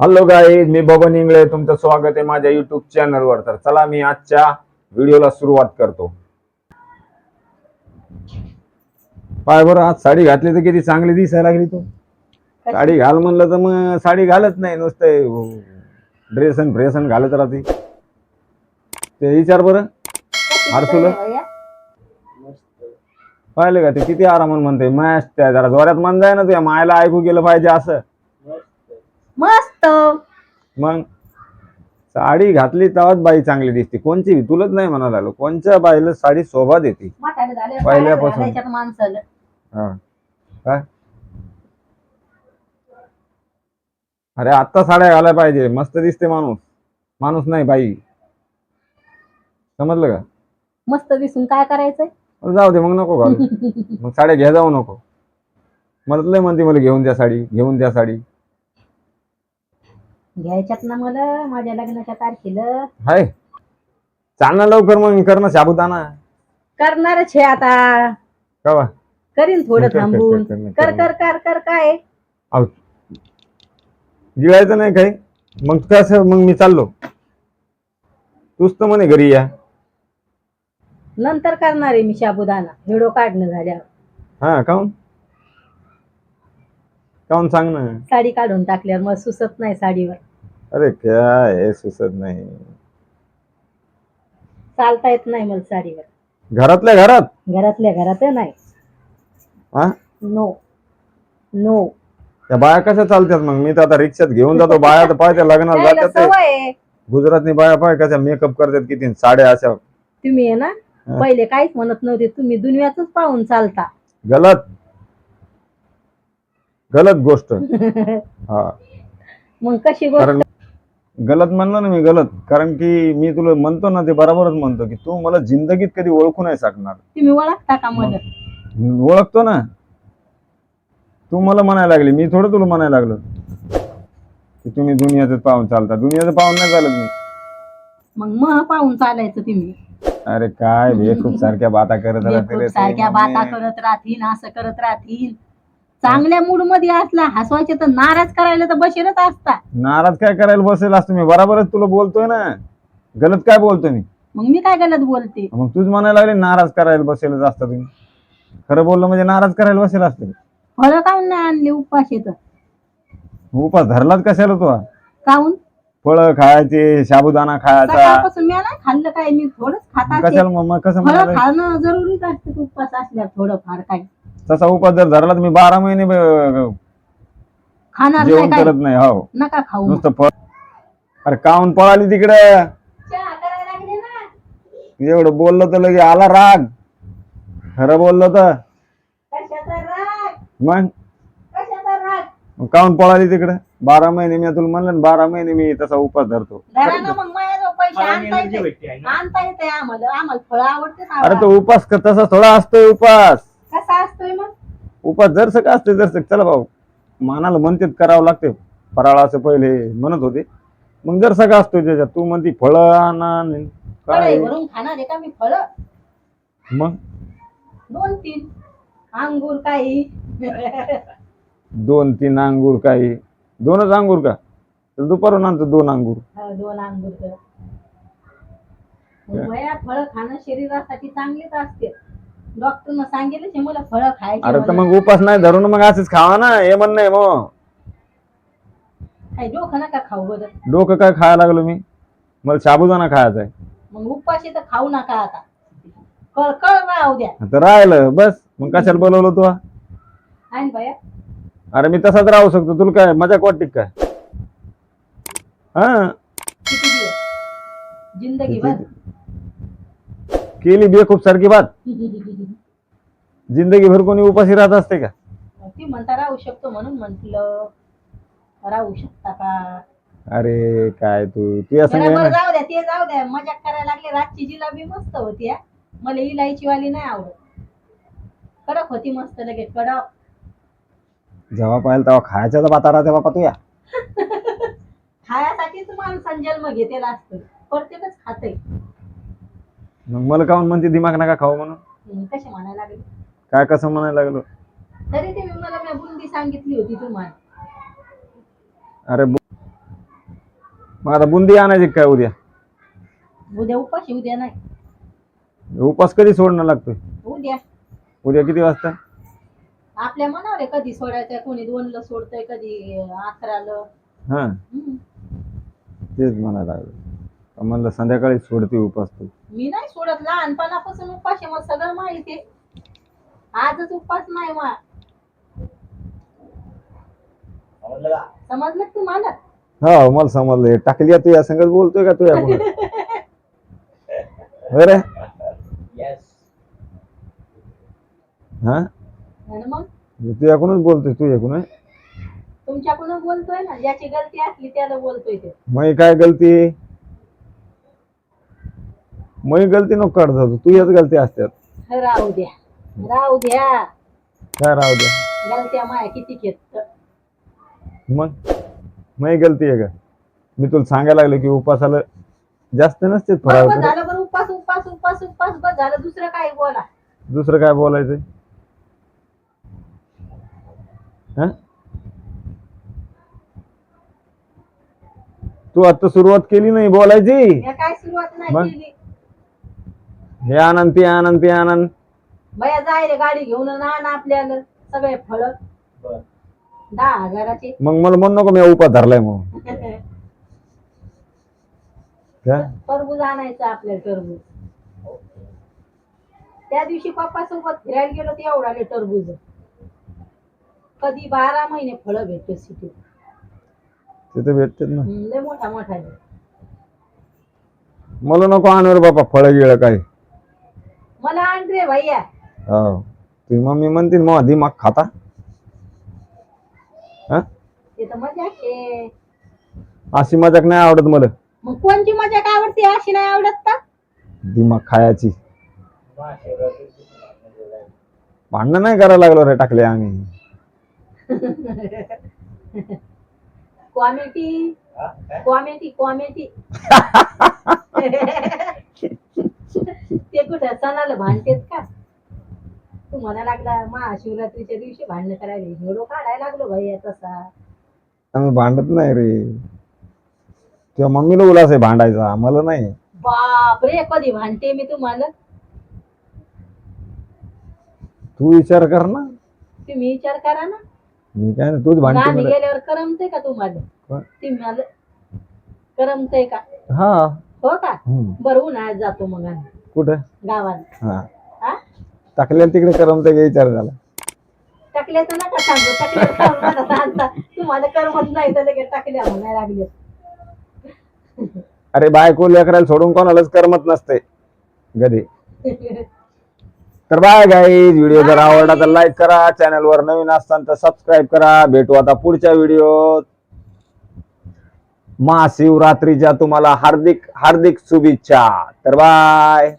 Hello guys मी बबन इंगळे तुमचं स्वागत आहे माझ्या युट्यूब चॅनलवर तर चला मी आजच्या व्हिडिओला सुरुवात करतो. पाय बरं आज साडी घातली तर किती चांगली दिसायला लागली तू. साडी घाल म्हणलं तर मग साडी घालत नाही नुसतं ड्रेसन फ्रेसन घालत राहते. ते विचार बरं. हर्षूला. पाहिलं का ते किती आरामात म्हणते मस्त त्या जरा जोरात मन जाय ना तुझ्या मायला ऐकू गेलं पाहिजे असं. मस्त. मग? साडी घातली तेव्हाच बाई चांगली दिसते. कोणची? तुलाच नाही म्हणायला लागलो कोणच्या बाईला साडी शोभा देते? म्हातारे झाले पहिल्यापासून. माणसाला. हा. काय? अरे आत्ता साड्या घालायला पाहिजे. मस्त दिसते माणूस. माणूस नाही बाई. समजलं का? मस्त दिसून काय करायचंय? जाऊ दे मग नको घालू. मग साड्या घ्या जाऊ नको. मला लय म्हणते मला घेऊन द्या साडी घेऊन द्या साडी. घ्यायच्यात ना मला माझ्या लग्नाच्या तारखेला. हाय. चाल ना लवकर मग कर ना साबुदाणा. करणारच हे आता. का करीन थोडं कर, कर, थांबून. कर, कर, कर कर. कर कर कर काय? गिळायचं नाही काही. मग कसं मग मी चाललो. तूच तर म्हणे घरी या. नंतर करणार आहे मी शाबुदाना व्हिडिओ काढणं झाल्यावर. हा काऊन काऊन सांग ना साडी काढून टाकल्यावर मग सुचत नाही साडीवर. अरे काय हे सुचत नाही। चालता येत नाही मला साडीवर. घरातल्या घरात? घरातल्या घरात नाही. हा? नो नो त्या बाया कशा चालतात मग? मी तर आता रिक्षात घेऊन जातो बाया तर पाय त्या लग्नात त्याला जातात ते. सवय आहे. गुजरातनी बाया पाय कशा मेकअप करतात किती साड्या अशा. तुम्ही आहे ना हा. पहिले काहीच म्हणत नव्हते तुम्ही दुनियाच पाहून चालता. गलत. गलत गोष्ट. हा. मग कशी गोष्ट? कारण गलत म्हणलो ना मी गलत कारण की मी तुला म्हणतो ना ते बरोबरच म्हणतो की तू मला जिंदगीत कधी ओळखू नाही शकणार. तुम्ही ओळखता का मला ओळखतो ना. तू मला म्हणायला लागली मी थोडं तुला म्हणायला लागलो की तुम्ही दुनियाचं पाहून चालता. दुनियाचं पाहून नाही चालत मी. मग मग पाहून चालायचं तुम्ही. अरे काय भे खूप सारख्या बाता करत राहते बेखूब रे तू. सारख्या बाता मम्मी. करत राहतील असं करत राहतील. चांगल्या मूडमध्ये असला हसवायचे तर नाराज करायला तर बसेलच असता. नाराज काय करायला बसेल असतो मी? बराबरच तुला बोलतोय ना. गलत काय बोलतोय मी? मग मी काय गलत बोलते? मग तूच म्हणायला लागली नाराज करायला बसेलच असता तुम्ही. खरं बोललं म्हणजे नाराज करायला बसेल असते. फळं काऊन नाही आणले उपाशी तर? उपास धरलाच कशाला तू? काऊन? फळं खायचे साबुदाणा खायचा. सकाळपासून मी नाही खाल्लं काय मी थोडंच खात असते. कशाला मग मग कसं फळं खाणं जरुरीच असते उपास असल्यावर थोडंफार काय तसा उपास जर धरला तर मी बारा महिने ब- खाणार जेवण काय? करत नाही हो. नका खाऊ. मग. नुसतं फळ. अरे काऊन पळाली तिकडे? चहा करायला लागले ना. एवढं बोललं तर लगे आला राग. खरं बोललं तर. कशाचा राग? मग? कशाचा राग? मग काऊन पळाली तिकडे? बारा महिने मी तुला म्हणलं ना बारा महिने मी तसा उपास धरतो. घरानं मग माझ्याजवळ पैसे फळांनी आणता energy येते भेटते आहे ना? आणता येते आम्हाला. आम्हाला फळं आवडते अरे तो उपास क- तसा थोडा असतोय उपास. असतोय मग? उपास जरसं का असते जरसं चला भाऊ. मानाला म्हणतेच करावं लागते फराळाचं पहिले म्हणत होते. मग जरसं का असतोय त्याच्यात तू म्हणती फळं आणा. काय? खाणार आहे का मी फळं? मग? दोन तीन. अंगूर काही. दोन तीन अंगूर काही. दोनच अंगूर का? तर दुपारून आणतो दोन अंगूर हो, दोन अंगूर तर. फळं खाणं शरीरासाठी चांगलेच असते. डॉक्टरनं सांगितलं की मला फळं खायचे अरे तर. मग उपास नाही धरून मग असंच खावा ना हे म्हण नाही मग. काय डोकं नका खाऊ बरं. डोकं काय खायला लागलो मी? मला साबुदाणा खायचा आहे. मग उपाशी तर खाऊ नका आता. कळ कळ आता राहिलं बस. मग कशाला बोलवलं तू? आणि बया? अरे मी तसाच राहू शकतो. तुला काय मजाक वाटते का? काय हा? किती दिवस? जिंदगी भर केली बेखूब सारखी बात. जिंदगी भर कोणी उपाशी राहत असते का? ती म्हणता राहू शकतो म्हणून म्हंटल. राहू शकता का? अरे काय तू तू असं बरं, बरं, जाऊ द्या ते जाऊ द्या. मजा करायला लागली. रातची जिलाबी मस्त होती हा. मला इलायची वाली नाही आवडत. कडक होती मस्त लगेच कडक. जेव्हा पाहिलं तेव्हा खायच्या तर बाता राहते बापा तुया खायासाठीच माणसानं जन्म घेतेला असतो. प्रत्येकच खाते मग मला काऊन म्हणते दिमाग नका खाऊ म्हणून? कसे म्हणायला लागले? काय कसं म्हणायला लागलो? तरी ते मी मला बुंदी सांगितली होती तुम्हाला. अरे बो- मग आता बुंदी आणायची काय उद्या? उद्या उपाशी उद्या नाही. उपास कधी सोडणं लागतोय? उद्या. उद्या किती वाजता? आपल्या मनावर आहे कधी सोडायचं कोणी दोनला सोडतंय कधी अकराला. हा. हम्म. तेच म्हणायला लागलं. तर म्हणलं संध्याकाळी सोडते उपास तू मी नाही सोडत लहानपणापासून उपास आहे मग सगळं माहिती आहे. आजच उपास नाही मा समजलं का? तुम्हाला हा मला समजलं. टाकली तू या संगत बोलतोय का तू या बरे? हा? आणि मग? तू याकूनच बोलतोय तू आहे? तुमच्याकडून बोलतोय ना ज्याची गलती असली त्याला बोलतोय ते. मग काय गलती? मग गलती नको काढत होतो तू याच गलती असतात राहू द्या. राहू द्या. काय राहू द्या. गलत्या माया किती घेत मग? मग गलती आहे का? मी तुला सांगायला लागलो की उपासाला जास्त नसते बस फराळ झालं बरं. उपास उपास उपास उपास. बस झालं. दुसरं काय बोला? दुसरं काय बोलायचंय हा? तू आता सुरुवात केली नाही बोलायची? काय सुरुवात नाही मग? केली? हे आनंद ते आनंद ते आनंद. बया जाय रे गाडी घेऊन आणि आण आपल्याला सगळे फळ. दहा हजाराचे. मग मला म्हण नको मी उपास धरलाय म्हणून. काय? टरबूज आणायचं आपल्याला टरबूज. त्या दिवशी पप्पा सोबत फिरायला गेलो ते एवढाले टरबूज. कधी बारा महिने फळं भेटते सिटी तिथे भेटतात ना. लय मोठा मोठा आहे. मला नको आणवर बापा फळ गिळ मला आण रे भैया. हो. तुझी मम्मी म्हणतील मग दिमाग खाता. हा? ते तर मजा आहे. अशी मजाक नाही आवडत मला. मग कोणची मजा काय आवडते? अशी नाही आवडत का? दिमाग खायची. भांडणं नाही करायला लागलो रे टाकले आम्ही. कॉमेडी कॉमेडी कॉमेडी ते कुठं सणाला भांडतेत का? तू म्हणा लागला महाशिवरात्रीच्या दिवशी भांडणं करायला. हिडो काढायला लागलो भैया तसा. आम्ही भांडत नाही रे. तुझ्या मम्मीला उलास आहे भांडायचा. मला नाही. बाप रे कधी भांडते मी तुम्हाला? तू विचार कर ना. तुम्ही विचार करा ना. मी काय नाही तूच भांडते आम्ही मला गेल्यावर करमते का तुम्हाला? तुम्हाला करमते का? हा. हो का? हम्म. बरं उन्हाळ्यात जातो मग आम्ही. कुठं? गावात हा. हा तिकडे करमतं का विचार झाला? टाकल्याचं नका सांगू. सांगता. तुम्हाला करमत नाही तर लगेच टाकल्या लागले. अरे बायको लेकराला सोडून कोणालाच करमत नसते. कधी तर बाय गाईज व्हिडिओ जर आवडला तर लाईक करा. चॅनल वर नवीन असताना तर सबस्क्राईब करा. भेटू आता पुढच्या व्हिडिओत महाशिवरात्रीच्या तुम्हाला हार्दिक हार्दिक शुभेच्छा. तर बाय.